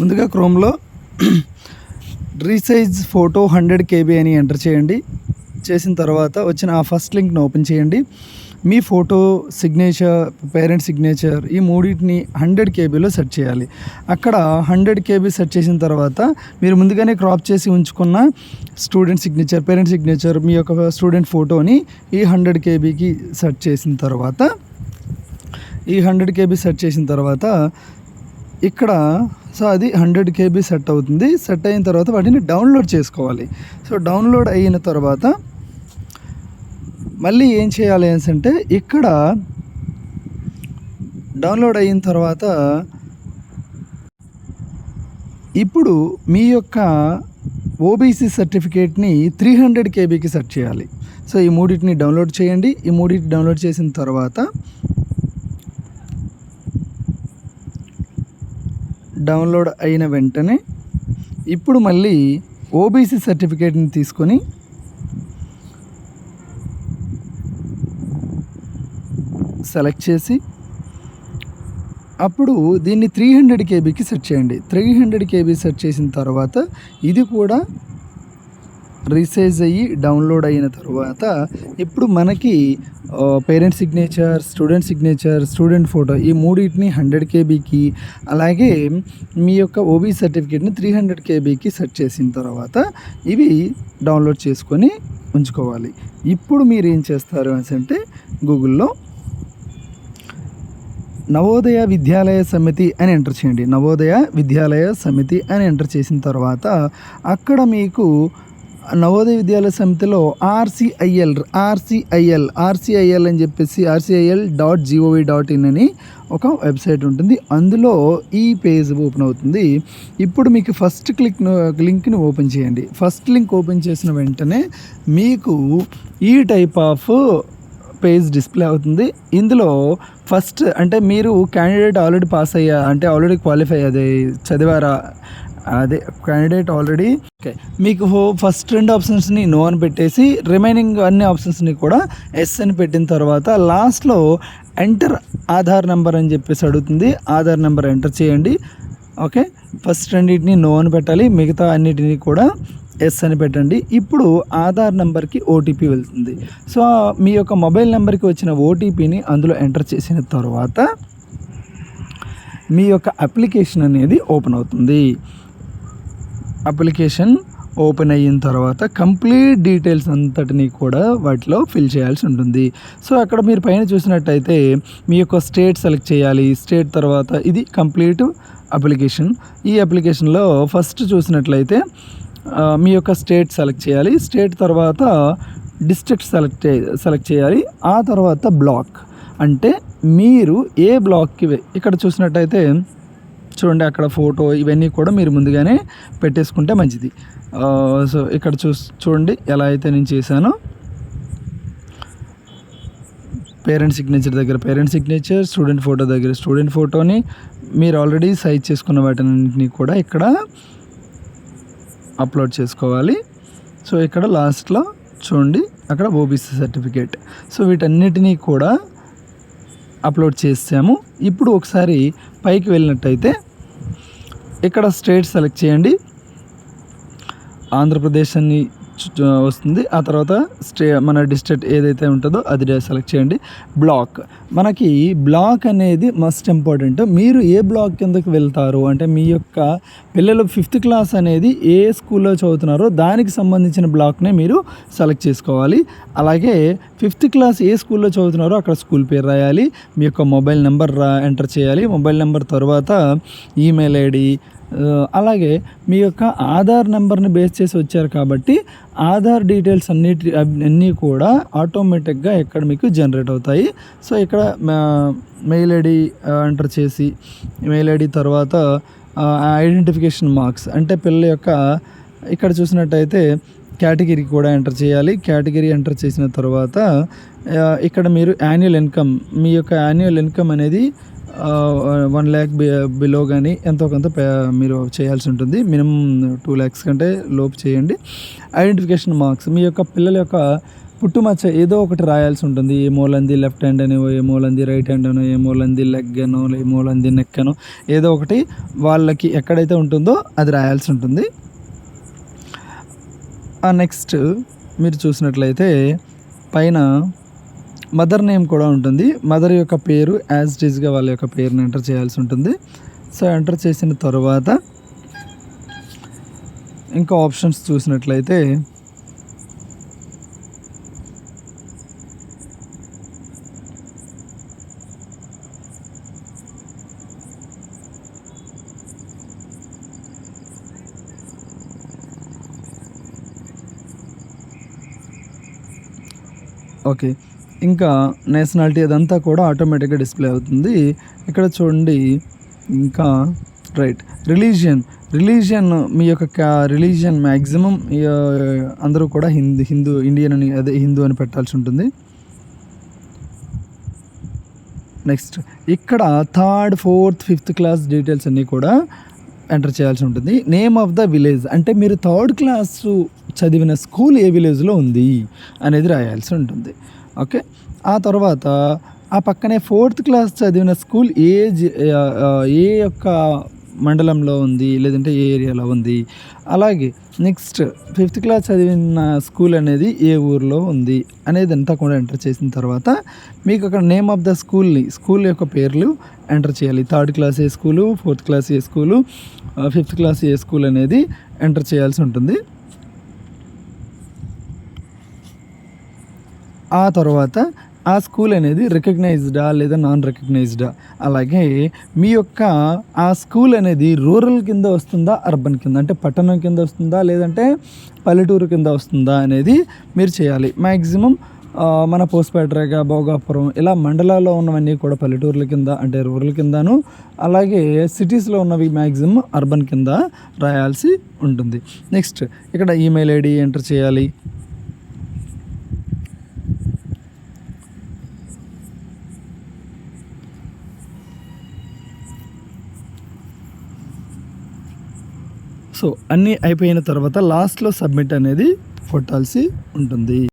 ముందుగా క్రోమ్లో resize photo hundred KB అని ఎంటర్ చేయండి. చేసిన తర్వాత వచ్చిన ఆ ఫస్ట్ లింక్ను ఓపెన్ చేయండి. మీ ఫోటో సిగ్నేచర్ పేరెంట్ సిగ్నేచర్ ఈ మూడింటిని హండ్రెడ్ కేబీలో సెట్ చేయాలి. అక్కడ హండ్రెడ్ కేబీ సెట్ చేసిన తర్వాత మీరు ముందుగానే క్రాప్ చేసి ఉంచుకున్న స్టూడెంట్ సిగ్నేచర్ పేరెంట్ సిగ్నేచర్ మీ యొక్క స్టూడెంట్ ఫోటోని ఈ హండ్రెడ్ కేబీకి సెట్ చేసిన తర్వాత ఈ హండ్రెడ్ కేబీ సెట్ చేసిన తర్వాత ఇక్కడ సో అది హండ్రెడ్ కేబీ సెట్ అవుతుంది. సెట్ అయిన తర్వాత వాటిని డౌన్లోడ్ చేసుకోవాలి. సో డౌన్లోడ్ అయిన తర్వాత మళ్ళీ ఏం చేయాలి అనేసి అంటే ఇక్కడ డౌన్లోడ్ అయిన తర్వాత ఇప్పుడు మీ యొక్క ఓబీసీ సర్టిఫికేట్ని త్రీ హండ్రెడ్ కేబీకి సెట్ చేయాలి. సో ఈ మూడింటిని డౌన్లోడ్ చేయండి. ఈ మూడింటిని డౌన్లోడ్ చేసిన తర్వాత డౌన్లోడ్ అయిన వెంటనే ఇప్పుడు మళ్ళీ ఓబీసీ సర్టిఫికేట్ని తీసుకొని సెలెక్ట్ చేసి అప్పుడు దీన్ని త్రీ హండ్రెడ్ కేబీకి సెట్ చేయండి. త్రీ హండ్రెడ్ కేబీ సెట్ చేసిన తర్వాత ఇది కూడా రీసైజ్ అయ్యి డౌన్లోడ్ అయిన తర్వాత ఇప్పుడు మనకి parent signature student signature student photo ఈ మూడింటిని హండ్రెడ్ కేబీకి అలాగే మీ యొక్క ఓబీ సర్టిఫికేట్ని త్రీ హండ్రెడ్ కేబీకి సెట్ చేసిన తర్వాత ఇవి డౌన్లోడ్ చేసుకొని ఉంచుకోవాలి. ఇప్పుడు మీరు ఏం చేస్తారు అనేసి అంటే గూగుల్లో నవోదయ విద్యాలయ సమితి అని ఎంటర్ చేయండి. నవోదయ విద్యాలయ సమితి అని ఎంటర్ చేసిన తర్వాత అక్కడ మీకు నవోదయ విద్యాలయ సమితిలో ఆర్సిఐఎల్ ఆర్సిఐఎల్ ఆర్సిఐఎల్ అని చెప్పేసి RCIL dot GOV dot in అని ఒక వెబ్సైట్ ఉంటుంది. అందులో ఈ పేజ్ ఓపెన్ అవుతుంది. ఇప్పుడు మీకు ఫస్ట్ క్లిక్ లింక్ని ఓపెన్ చేయండి. ఫస్ట్ లింక్ ఓపెన్ చేసిన వెంటనే మీకు ఈ టైప్ ఆఫ్ పేజ్ డిస్ప్లే అవుతుంది. ఇందులో ఫస్ట్ అంటే మీరు క్యాండిడేట్ ఆల్రెడీ పాస్ అయ్యా అంటే ఆల్రెడీ క్వాలిఫై అది చదివారా అదే క్యాండిడేట్ ఆల్రెడీ ఓకే మీకు ఫస్ట్ రెండు ఆప్షన్స్ని నో అని పెట్టేసి రిమైనింగ్ అన్ని ఆప్షన్స్ని కూడా ఎస్ అని పెట్టిన తర్వాత లాస్ట్లో ఎంటర్ ఆధార్ నెంబర్ అని చెప్పేసి అడుగుతుంది. ఆధార్ నెంబర్ ఎంటర్ చేయండి. ఓకే ఫస్ట్ రెండింటిని నో అని పెట్టాలి. మిగతా అన్నిటిని కూడా ఎస్ అని పెట్టండి. ఇప్పుడు ఆధార్ నెంబర్కి ఓటీపీ వెళ్తుంది. సో మీ యొక్క మొబైల్ నెంబర్కి వచ్చిన ఓటీపీని అందులో ఎంటర్ చేసిన తర్వాత మీ యొక్క అప్లికేషన్ అనేది ఓపెన్ అవుతుంది. అప్లికేషన్ ఓపెన్ అయిన తర్వాత కంప్లీట్ డీటెయిల్స్ అంతటిని కూడా వాటిలో ఫిల్ చేయాల్సి ఉంటుంది. సో అక్కడ మీరు పైన చూసినట్టయితే మీ యొక్క స్టేట్ సెలెక్ట్ చేయాలి. స్టేట్ తర్వాత ఇది కంప్లీట్ అప్లికేషన్. ఈ అప్లికేషన్లో ఫస్ట్ చూసినట్లయితే మీ యొక్క స్టేట్ సెలెక్ట్ చేయాలి. స్టేట్ తర్వాత డిస్ట్రిక్ట్ సెలెక్ట్ సెలెక్ట్ చేయాలి. ఆ తర్వాత బ్లాక్. అంటే మీరు ఏ బ్లాక్కి ఇక్కడ చూసినట్టయితే చూడండి అక్కడ ఫోటో ఇవన్నీ కూడా మీరు ముందుగానే పెట్టేసుకుంటే మంచిది. సో ఇక్కడ చూ చూడండి ఎలా అయితే నేను చేశానో. పేరెంట్ సిగ్నేచర్ దగ్గర పేరెంట్ సిగ్నేచర్ స్టూడెంట్ ఫోటో దగ్గర. స్టూడెంట్ ఫోటోని మీరు ఆల్రెడీ సైజ్ చేసుకున్న వాటిని కూడా ఇక్కడ అప్లోడ్ చేసుకోవాలి. సో ఇక్కడ లాస్ట్లో చూడండి అక్కడ ఓబీసీ సర్టిఫికేట్. సో వీటన్నిటినీ కూడా అప్లోడ్ చేసాము. ఇప్పుడు ఒకసారి పైకి వెళ్ళినట్టయితే ఇక్కడ స్టేట్ సెలెక్ట్ చేయండి. ఆంధ్రప్రదేశ్ అని చు- వస్తుంది. ఆ తర్వాత స్టే మన డిస్ట్రిక్ట్ ఏదైతే ఉంటుందో అది సెలెక్ట్ చేయండి. బ్లాక్. మనకి బ్లాక్ అనేది మస్ట్ ఇంపార్టెంట్. మీరు ఏ బ్లాక్ కిందకి వెళ్తారు? అంటే మీ యొక్క పిల్లలు ఫిఫ్త్ క్లాస్ అనేది ఏ స్కూల్లో చదువుతున్నారో దానికి సంబంధించిన బ్లాక్నే మీరు సెలెక్ట్ చేసుకోవాలి. అలాగే ఫిఫ్త్ క్లాస్ ఏ స్కూల్లో చదువుతున్నారో అక్కడ స్కూల్ పేరు రాయాలి. మీ యొక్క మొబైల్ నెంబర్ రా ఎంటర్ చేయాలి. మొబైల్ నెంబర్ తర్వాత ఈమెయిల్ ఐడి అలాగే మీ యొక్క ఆధార్ నెంబర్ని బేస్ చేసి వచ్చారు కాబట్టి ఆధార్ డీటెయిల్స్ అన్నిటి అన్నీ కూడా ఆటోమేటిక్గా ఇక్కడ మీకు జనరేట్ అవుతాయి. సో ఇక్కడ మెయిల్ ఐడి ఎంటర్ చేసి మెయిల్ ఐడి తర్వాత ఐడెంటిఫికేషన్ మార్క్స్ అంటే పిల్లల యొక్క ఇక్కడ చూసినట్టయితే కేటగిరీ కూడా ఎంటర్ చేయాలి. కేటగిరీ ఎంటర్ చేసిన తర్వాత ఇక్కడ మీరు యాన్యువల్ ఇన్కమ్ మీ యొక్క యాన్యువల్ ఇన్కమ్ అనేది వన్ ల్యాక్ బిలో కానీ ఎంతో కొంత మీరు చేయాల్సి ఉంటుంది. మినిమం టూ ల్యాక్స్ కంటే లోపు చేయండి. ఐడెంటిఫికేషన్ మార్క్స్ మీ యొక్క పిల్లల యొక్క పుట్టుమచ్చ ఏదో ఒకటి రాయాల్సి ఉంటుంది. ఏ మూలంది లెఫ్ట్ హ్యాండ్ అని ఏ మూలంది రైట్ హ్యాండ్ అనో ఏ మూలంది లెగ్ అనో ఏ మూలంది నెక్ అనో ఏదో ఒకటి వాళ్ళకి ఎక్కడైతే ఉంటుందో అది రాయాల్సి ఉంటుంది. నెక్స్ట్ మీరు చూసినట్లయితే పైన మదర్ నేమ్ కూడా ఉంటుంది. మదర్ యొక్క పేరు యాజ్ డీజ్గా వాళ్ళ యొక్క పేరుని ఎంటర్ చేయాల్సి ఉంటుంది. సో ఎంటర్ చేసిన తర్వాత ఇంకా ఆప్షన్స్ చూసినట్లయితే ఓకే. ఇంకా నేషనాలిటీ అదంతా కూడా ఆటోమేటిక్గా డిస్ప్లే అవుతుంది. ఇక్కడ చూడండి. ఇంకా రైట్. రిలీజియన్. రిలీజియన్ మీ యొక్క రిలీజియన్ మ్యాక్సిమం అందరూ కూడా హిందూ హిందూ ఇండియన్ అని అదే హిందూ అని పెట్టాల్సి ఉంటుంది. నెక్స్ట్. ఇక్కడ third fourth fifth class details అన్నీ కూడా ఎంటర్ చేయాల్సి ఉంటుంది. నేమ్ ఆఫ్ ద విలేజ్ అంటే మీరు థర్డ్ క్లాస్ చదివిన స్కూల్ ఏ విలేజ్లో ఉంది అనేది రాయాల్సి ఉంటుంది. ఓకే ఆ తర్వాత ఆ పక్కనే ఫోర్త్ క్లాస్ చదివిన స్కూల్ ఏ జి- ఏ యొక్క మండలంలో ఉంది లేదంటే ఏ ఏరియాలో ఉంది. అలాగే నెక్స్ట్ ఫిఫ్త్ క్లాస్ చదివిన స్కూల్ అనేది ఏ ఊర్లో ఉంది అనేది అంతా కూడా ఎంటర్ చేసిన తర్వాత మీకు అక్కడ నేమ్ ఆఫ్ ద స్కూల్ని స్కూల్ యొక్క పేర్లు ఎంటర్ చేయాలి. థర్డ్ క్లాస్ ఏ స్కూలు ఫోర్త్ క్లాస్ ఏ స్కూలు ఫిఫ్త్ క్లాస్ ఏ స్కూల్ అనేది ఎంటర్ చేయాల్సి ఉంటుంది. ఆ తర్వాత ఆ స్కూల్ అనేది రికగ్నైజ్డా లేదా నాన్ రికగ్నైజ్డా అలాగే మీ యొక్క ఆ స్కూల్ అనేది రూరల్ కింద వస్తుందా అర్బన్ కింద? అంటే పట్టణం కింద వస్తుందా లేదంటే పల్లెటూరు కింద వస్తుందా అనేది మీరు చేయాలి. మ్యాక్సిమం మన పోస్పేటరేగ భోగాపురం ఇలా మండలాల్లో ఉన్నవన్నీ కూడా పల్లెటూర్ల కింద అంటే రూరల్ కిందను అలాగే సిటీస్లో ఉన్నవి మ్యాక్సిమం అర్బన్ కింద రాయాల్సి ఉంటుంది. నెక్స్ట్ ఇక్కడ ఈమెయిల్ ఐడి ఎంటర్ చేయాలి. సో అన్నీ అయిపోయిన తర్వాత లాస్ట్లో సబ్మిట్ అనేది కొట్టాల్సి ఉంటుంది.